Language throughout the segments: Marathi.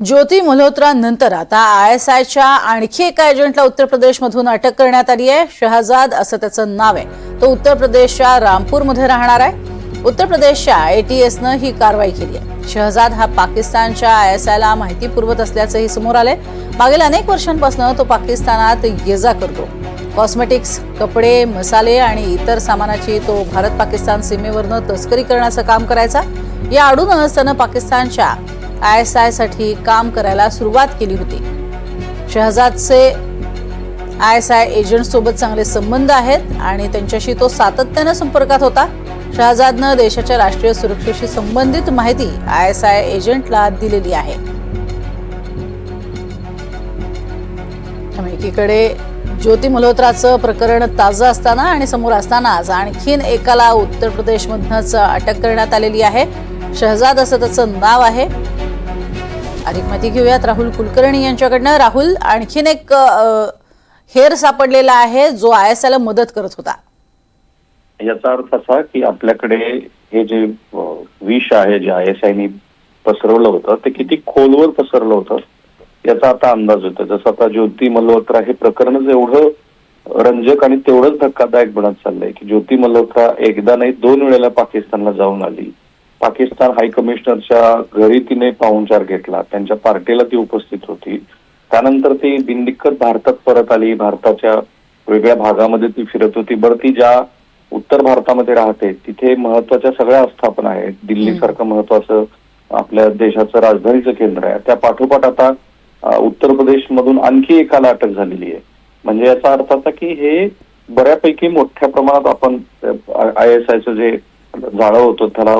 ज्योती मल्होत्रा नंतर आता आय एस आयच्या आणखी एका एजंटला उत्तर प्रदेशमधून अटक करण्यात आली आहे. शहजाद असं त्याचं नाव आहे. तो उत्तर प्रदेशच्या रामपूरमध्ये राहणार आहे. उत्तर प्रदेशच्या ए टी एसनं ही कारवाई केली आहे. शहजाद हा पाकिस्तानच्या आय एस आयला माहिती पुरवत असल्याचंही समोर आलंय. मागील अनेक वर्षांपासून तो पाकिस्तानात ये जा करतो. कॉस्मेटिक्स कपडे मसाले आणि इतर सामानाची तो भारत पाकिस्तान सीमेवरनं तस्करी करण्याचं काम करायचा. या आडूनच त्यानं पाकिस्तानच्या आय एस आयसाठी काम करायला सुरुवात केली होती. शहजादचे आय एस आय एजंटसोबत चांगले संबंध आहेत आणि त्यांच्याशी तो सातत्यानं संपर्कात होता. शहजादनं देशाच्या राष्ट्रीय सुरक्षेशी संबंधित माहिती आय एस आय एजंटला दिलेली आहे. अमेरिकेकडे ज्योती मल्होत्राचं प्रकरण ताजं असताना आणि समोर असतानाच आणखीन एकाला उत्तर प्रदेशमधनंच अटक करण्यात आलेली आहे. शहजाद असं त्याचं नाव आहे. अधिक माहिती घेऊयात. राहुल कुलकर्णी यांच्याकडनं. राहुल आणखीन एक हेअर हेर सापडलेला आहे जो आय एस आयला मदत करत होता. याचा अर्थ असा की आपल्याकडे हे जे विष आहे जे आय एस आयनी पसरवलं होतं ते किती खोलवर पसरलं होतं याचा आता अंदाज होतो जसं आता ज्योती मल्होत्रा हे प्रकरणच एवढं रंजक आणि तेवढंच धक्कादायक बनत चाललंय की ज्योती मल्होत्रा एकदा नाही दोन वेळेला पाकिस्तानला जाऊन आली. पाकिस्तान हाय कमिशनरच्या घरी तिने पाहुणचार घेतला. त्यांच्या पार्टीला ती उपस्थित होती. त्यानंतर ती बिनदिक्कत भारतात परत आली. भारताच्या वेगळ्या भागामध्ये ती फिरत होती. बरं ती ज्या उत्तर भारतामध्ये राहते तिथे महत्त्वाच्या सगळ्या आस्थापना आहेत. दिल्ली सारखं महत्वाचं आपल्या देशाचं राजधानीचं केंद्र आहे. त्या पाठोपाठ आता उत्तर प्रदेश मधून आणखी एकाला अटक झालेली आहे. म्हणजे याचा अर्थ असा की हे बऱ्यापैकी मोठ्या प्रमाणात आपण आय एस आयचं जे जाळं होतं त्याला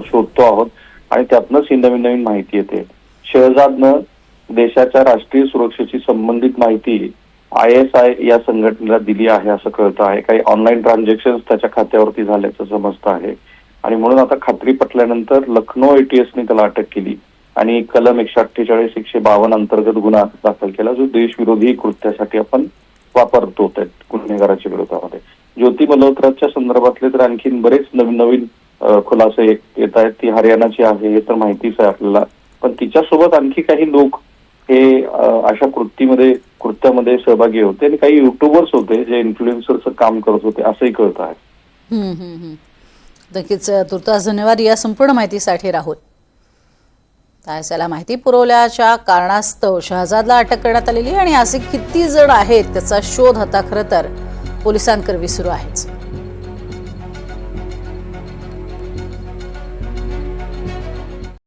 शोधतो आहोत आणि त्यातनंच ही नवीन नवीन माहिती येते. शहजादनं देशाच्या राष्ट्रीय सुरक्षेशी संबंधित माहिती आय एस आय या संघटनेला दिली आहे असं कळतं आहे. काही ऑनलाईन ट्रान्झॅक्शन त्याच्या खात्यावरती झाल्याचं समजतं आहे. आणि म्हणून आता खात्री पटल्यानंतर लखनौ एटीएसने त्याला अटक केली. आणि कलम एकशे अठ्ठेचाळीस एकशे बावन्न अंतर्गत गुन्हा दाखल केला. जो देशविरोधी कृत्यासाठी आपण वापरतो त्या गुन्हेगाराच्या विरोधामध्ये. ज्योती मल्होत्राच्या संदर्भातले तर आणखीन बरेच नवीन नवीन खुलासे एक- येत आहेत ती हरियाणाची आहे हे तर माहितीच आहे आपल्याला. पण तिच्यासोबत आणखी काही लोक हे अशा कृतीमध्ये कृत्यामध्ये सहभागी होते आणि काही युट्यूबर्स होते जे इन्फ्लुएन्सरचं काम करत होते असंही कळत आहे. नक्कीच तुर्तास धन्यवाद. या संपूर्ण माहितीसाठी राहुल. तायसाला माहिती पुरवल्याच्या कारणास्तव शहजादला अटक करण्यात आलेली आणि असे किती जण आहेत त्याचा शोध आता खरं तर पोलिसांकरवी सुरू आहेच.